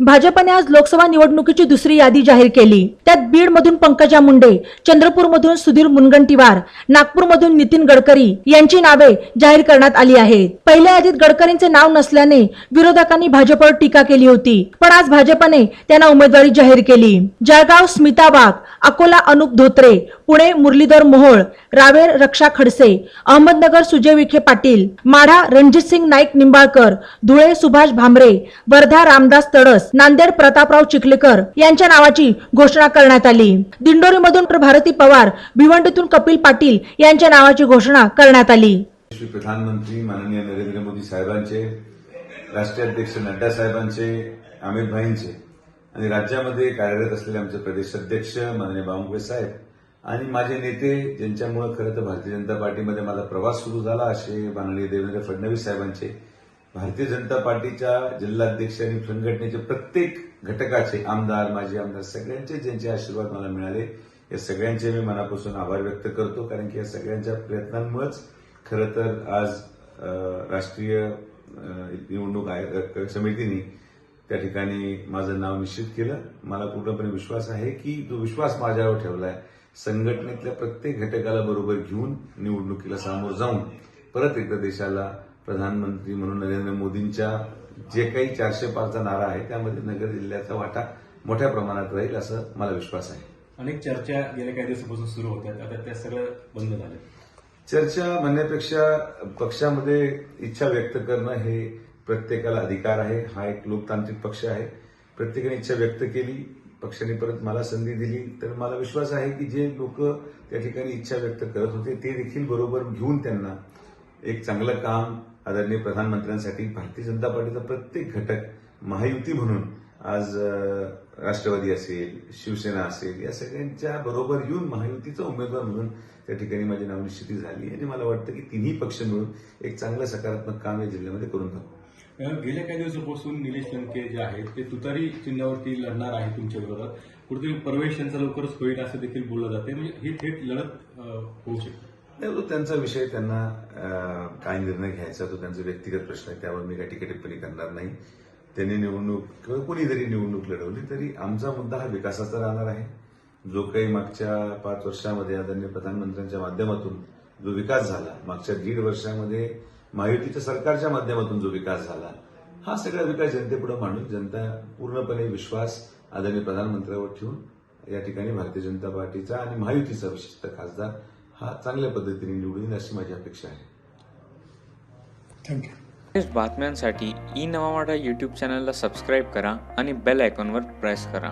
भाजपने आज लोकसभा निवडणुकीची दुसरी यादी जाहीर केली. त्यात बीडमधून पंकजा मुंडे चंद्रपूरमधून सुधीर मुनगंटीवार नागपूरमधून नितीन गडकरी यांची नावे जाहीर करण्यात आली आहेत. पहिल्या यादीत गडकरींचे नाव नसल्याने विरोधकांनी भाजपवर टीका केली होती पण आज भाजपने त्यांना उमेदवारी जाहीर केली. जळगाव स्मिता वाघ अकोला अनुप धोत्रे पुणे मुरलीधर मोहोळ रावेर रक्षा खडसे अहमदनगर सुजय विखे पाटील माढा रणजितसिंग नाईक निंबाळकर धुळे सुभाष भामरे वर्धा रामदास तडस नांदेड प्रतापराव चिखलेकर यांच्या नावाची घोषणा करण्यात आली. दिंडोरीमधून भारती पवार भिवंडीतून कपिल पाटील यांच्या नावाची घोषणा करण्यात आली. श्री प्रधानमंत्री माननीय नरेंद्र मोदी साहेबांचे राष्ट्रीय अध्यक्ष नड्डा साहेबांचे अमित भाईंचे आणि राज्यामध्ये कार्यरत असलेले आमचे प्रदेश अध्यक्ष माननीय बावनकुळे साहेब आणि माझे नेते ज्यांच्यामुळे खरं तर भारतीय जनता पार्टीमध्ये माझा प्रवास सुरू झाला असे माननीय देवेंद्र फडणवीस साहेबांचे भारतीय जनता पार्टीच्या जिल्हाध्यक्ष आणि संघटनेचे प्रत्येक घटकाचे आमदार माजी आमदार सगळ्यांचे ज्यांचे आशीर्वाद मला मिळाले या सगळ्यांचे मी मनापासून आभार व्यक्त करतो कारण की या सगळ्यांच्या प्रयत्नांमुळेच खरं तर आज राष्ट्रीय निवडणूक आयोग समितीने त्या ठिकाणी माझं नाव निश्चित केलं. मला पूर्णपणे विश्वास आहे की जो विश्वास माझ्यावर ठेवलाय संघटनेतल्या प्रत्येक घटकाला बरोबर घेऊन निवडणुकीला सामोर जाऊन परत एकदा देशाला प्रधानमंत्री म्हणून नरेंद्र मोदींच्या जे काही चारशे पाचचा नारा आहे त्यामध्ये नगर जिल्ह्याचा वाटा मोठ्या प्रमाणात राहील असं मला विश्वास आहे. अनेक चर्चा गेल्या काही दिवसापासून सुरू होत्या. आता त्या सगळं बंद झालं चर्चा म्हणण्यापेक्षा पक्षामध्ये इच्छा व्यक्त करणं हे प्रत्येकाला अधिकार आहे. हा एक लोकतांत्रिक पक्ष आहे. प्रत्येकाने इच्छा व्यक्त केली पक्षाने परत मला संधी दिली तर मला विश्वास आहे की जे लोक त्या ठिकाणी इच्छा व्यक्त करत होते ते देखील बरोबर घेऊन त्यांना एक चांगलं काम आदरणीय प्रधानमंत्र्यांसाठी भारतीय जनता पार्टीचा प्रत्येक घटक महायुती म्हणून आज राष्ट्रवादी असेल शिवसेना असेल या सगळ्यांच्या बरोबर येऊन महायुतीचा उमेदवार म्हणून त्या ठिकाणी माझी नावनिश्चिती झाली आणि मला वाटतं की तिन्ही पक्ष मिळून एक चांगलं सकारात्मक काम या जिल्ह्यामध्ये करून दाखवू गेल्या काही दिवसापासून निलेश लंके जे आहेत ते तुतारी चिन्हावरती लढणार आहे तुमच्या विरोधात कुठेतरी प्रवेश यांचा लवकरच होईल असं देखील बोललं जाते म्हणजे ही थेट लढत होऊ शकते. नाही, तो त्यांचा विषय त्यांना काय निर्णय घ्यायचा तो त्यांचा व्यक्तिगत प्रश्न आहे. त्यावर मी काही टीका टिप्पणी करणार नाही. त्यांनी निवडणूक किंवा कोणी जरी निवडणूक लढवली तरी आमचा मुद्दा हा विकासाचा राहणार आहे. जो काही मागच्या पाच वर्षामध्ये आदरणीय प्रधानमंत्र्यांच्या माध्यमातून जो विकास झाला मागच्या दीड वर्षामध्ये महायुतीच्या सरकारच्या माध्यमातून जो विकास झाला हा सगळा विकास जनतेपुढे मांडून जनता पूर्णपणे विश्वास आदरणीय प्रधानमंत्र्यावर ठेवून या ठिकाणी भारतीय जनता पार्टीचा आणि महायुतीचा विशिष्ट खासदार चांगल्या पद्धतीने निवडून अशी माझी अपेक्षा आहे. थँक्यू बातम्यांसाठी ई नवामाडा युट्यूब चॅनलला सबस्क्राईब करा आणि बेल आयकॉनवर प्रेस करा.